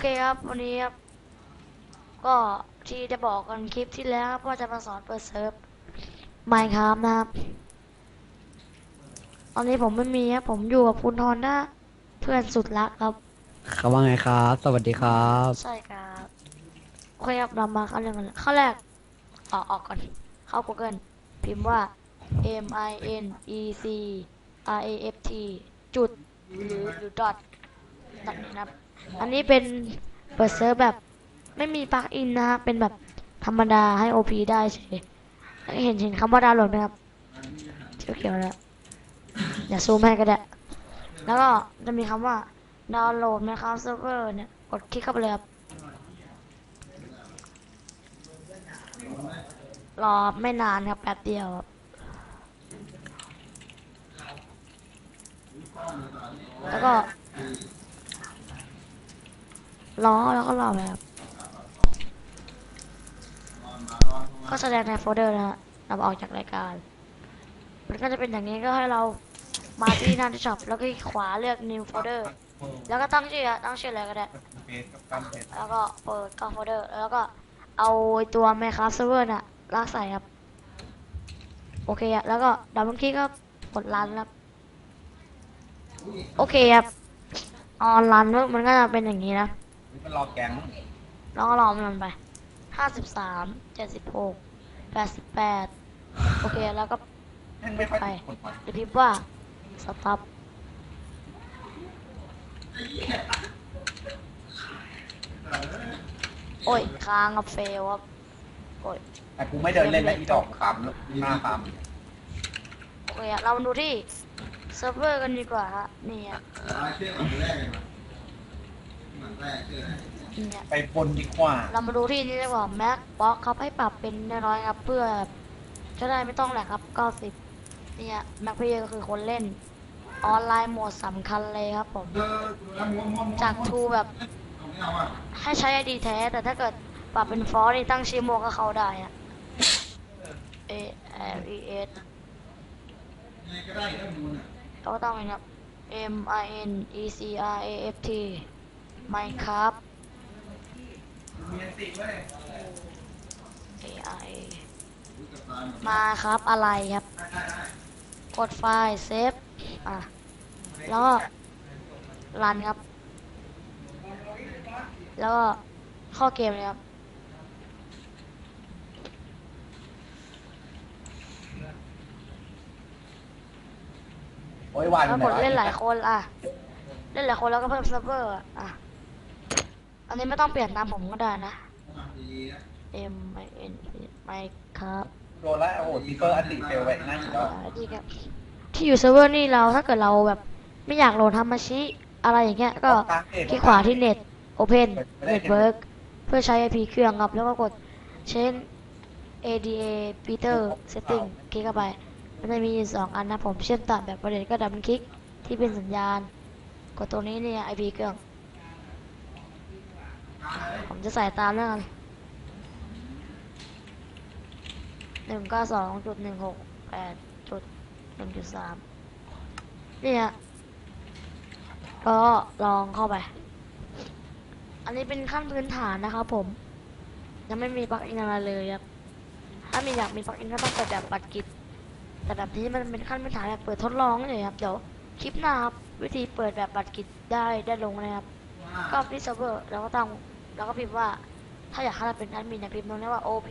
เคครับ วันนี้ครับ ก็ที่จะบอกกันคลิปที่แล้วครับว่าจะมาสอนเปิดเซิร์ฟไมค์ครับนะครับ ตอนนี้ผมไม่มีครับ ผมอยู่กับคุณทอนนะเพื่อนสุดรักครับเขาว่าไงครับ สวัสดีครับ ใช่ครับโอเคครับเรามาเข้าเรื่องกันเลยข้อแรกออกออกก่อน เข้า Google พิมพ์ว่า M I N E C R A F T จุดหรือหรือ dot แบบนี้นะครับ อันนี้เป็นเปิดเซิร์ฟแบบไม่มีปลั๊กอินนะฮะเป็นแบบธรรมดาให้ OP ได้เฉยเห็นเห็นคำว่าดาวน์โหลดไหมครับเขียวๆแล้วอย่าซูมให้ก็ได้ แล้วก็จะมีคำว่าดาวน์โหลดนะครับเซิร์ฟเวอร์เนี่ยกดคลิกเข้าไปเลยครับรอไม่นานครับแป๊บเดียวครับแล้วก็ รอแล้วก็รอไปครับ ก็แสดงในโฟลเดอร์นะฮะนำออกจากรายการ มันก็จะเป็นอย่างนี้ก็ให้เรามาที่หน้าที่ช็อปแล้วก็ขวาเลือก new folder แล้วก็ตั้งชื่ออะตั้งชื่ออะไรก็ได้ แล้วก็เปิดกล้องโฟลเดอร์ แล้วก็เอาตัว Minecraft Server น่ะลากใส่ครับ โอเคอะแล้วก็ดับเบิลคลิกก็กดรันครับ โอเคครับ ออนรันมันก็จะเป็นอย่างนี้นะ มันรอแก๊งแล้วก็รอมันไปห้าสิบสามเจ็ดสิบหกแปดสิบแปดโอเคแล้วก็แม่งไม่ค่อยไปกดมาจะพิมพ์ว่า stop โอ้ยค้างกับเฟลครับโอ้ย แต่กูไม่เดินเล่นแล้วอีดอกคำหน้าคโอเคอะเรามาดูที่เซิร์ฟเวอร์กันดีกว่าฮะนี่อะนี่อะำ ไปบนดีกว่า เรามาดูที่นี่ดีกว่า Mac Box ครับให้ปรับเป็นน้อยๆครับ เพื่อจะได้ไม่ต้องแหลกครับ90เนี่ย Mac Player ก็คือคนเล่น ออนไลน์โหมดสำคัญเลยครับผม จากทูแบบ ให้ใช้ ID แท้ แต่ถ้าเกิดปรับเป็นฟอร์นี่ตั้งชื่อโมก็เข้าได้อะ A R E S ก็ต้องนะครับ M I N E C R A F T Minecraft A I A มาครับอะไรครับ กดไฟล์เซฟอะแล้วก็รันครับ แล้วก็เข้าเกมเลยครับโอ้ยวายแล้วกดเล่นหลายคนอะ เล่นหลายคนแล้วก็เพิ่มเซิร์ฟเวอร์อะ อะอันนี้ไม่ต้องเปลี่ยนตามผมก็ได้นะ M I N ไม่ครับโดนแล้วโอ้โหทิปเปอร์อันติเฟลไปนั่นอีกแล้วอ่าดีครับที่อยู่เซิร์ฟเวอร์นี่เราถ้าเกิดเราแบบไม่อยากโหลดทำมาชิอะไรอย่างเงี้ยก็คลิกขวาที่เน็ต Open Network เพื่อใช้ IP เครื่องครับแล้วก็กด Change ADA Peter Setting คลิกเข้าไป มันจะมีสองอันนะผมเชื่อมต่อแบบประเด็นก็ดับเบิลคลิกที่เป็นสัญญาณ กดตัวนี้เนี่ย IP เครื่อง ผมจะใส่ตามแล้วกันหนึ่งเก้าสองจุดหนึ่งหกแปดจุดหนึ่งจุดสามนี่ฮะก็ลองเข้าไป อันนี้เป็นขั้นพื้นฐานนะครับผม ยังไม่มีปลั๊กอินอะไรเลยครับ ถ้ามีอยากมีปลั๊กอินก็ต้องเปิดแบบบัตรกิจแต่แบบนี้มันเป็นขั้นพื้นฐานแบบเปิดทดลองเลยครับ เดี๋ยวคลิปหน้าครับวิธีเปิดแบบบัตรกิจได้ได้ลงนะครับ ก็ที่เซิร์ฟเวอร์เราก็ต้อง เราก็พิมพ์ว่า ถ้าอยากให้เราเป็นแอดมินเนี่ยพิมพ์ตรงนี้ว่า OP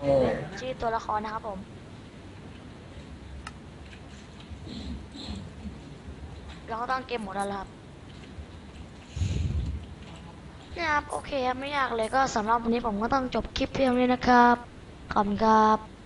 โอ้เป็นชื่อตัวละครนะครับผมเราก็ต้องเกมหมดแล้วครับเนี่ยครับ โอเคครับไม่ยากเลยก็สำหรับวันนี้ผมก็ต้องจบคลิปเพียงนี้นะครับ ขอบคุณครับ